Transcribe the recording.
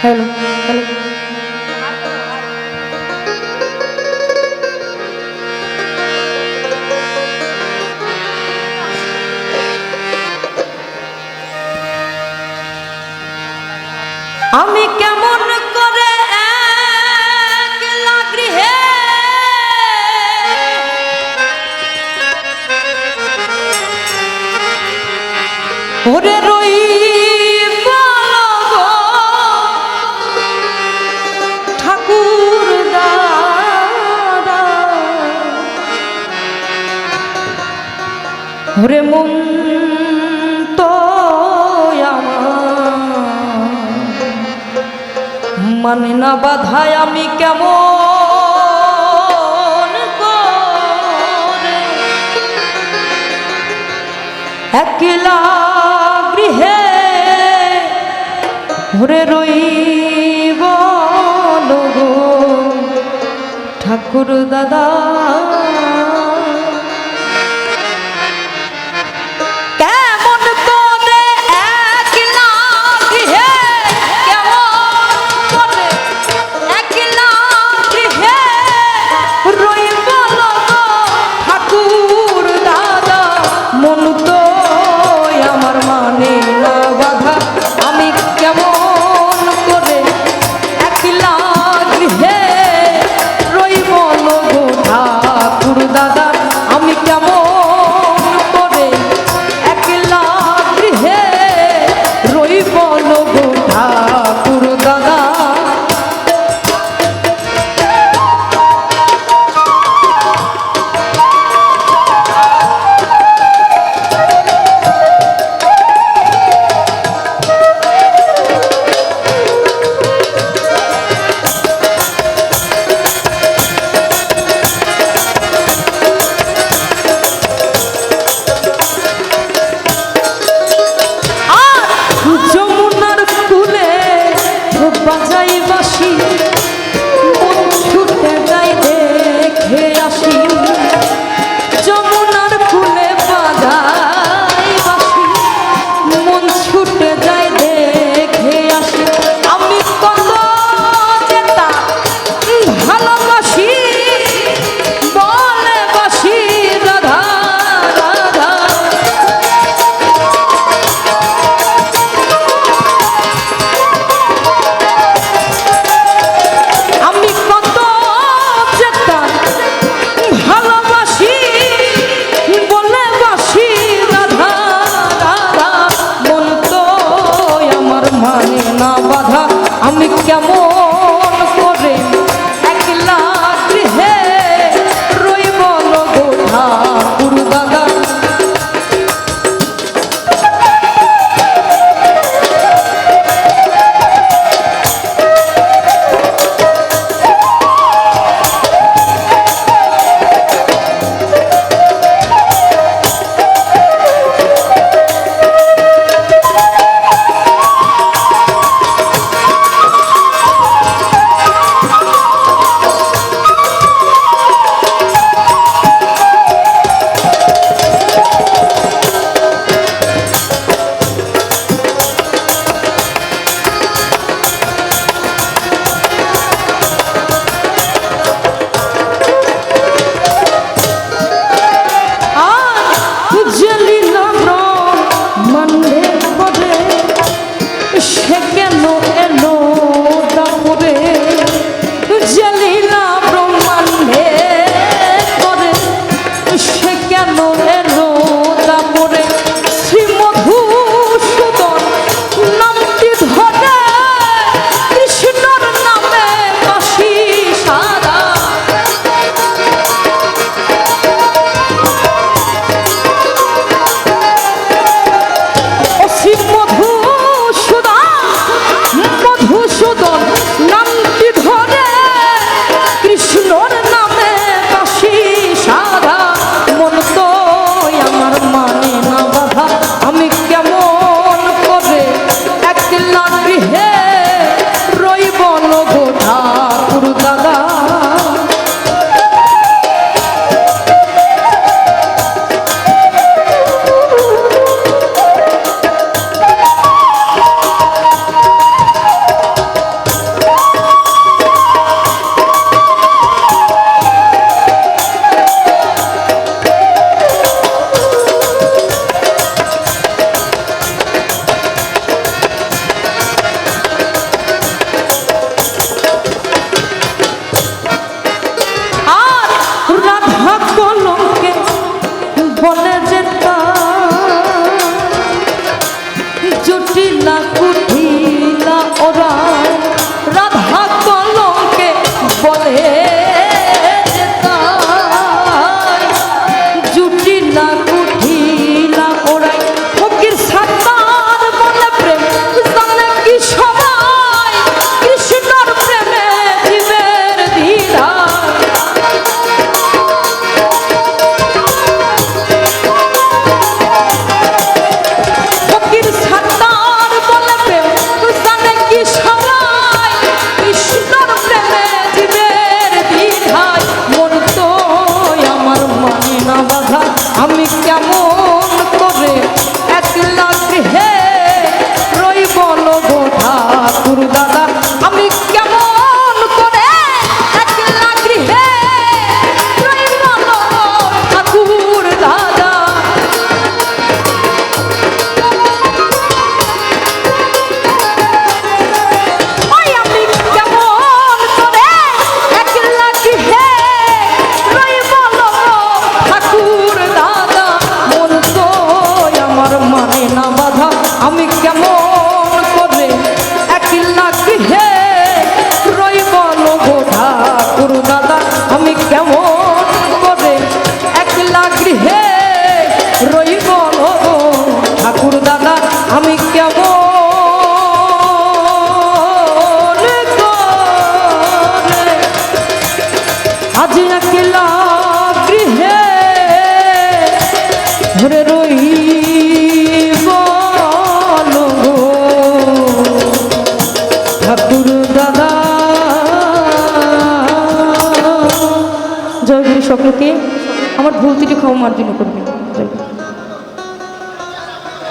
Hello. ওরে মন মানে না বাধায় আমি কেমন একলা গৃহে ঘরে রইব ঠাকুর দাদা ভুল থেকে ক্ষমা মার্জনা করবেন।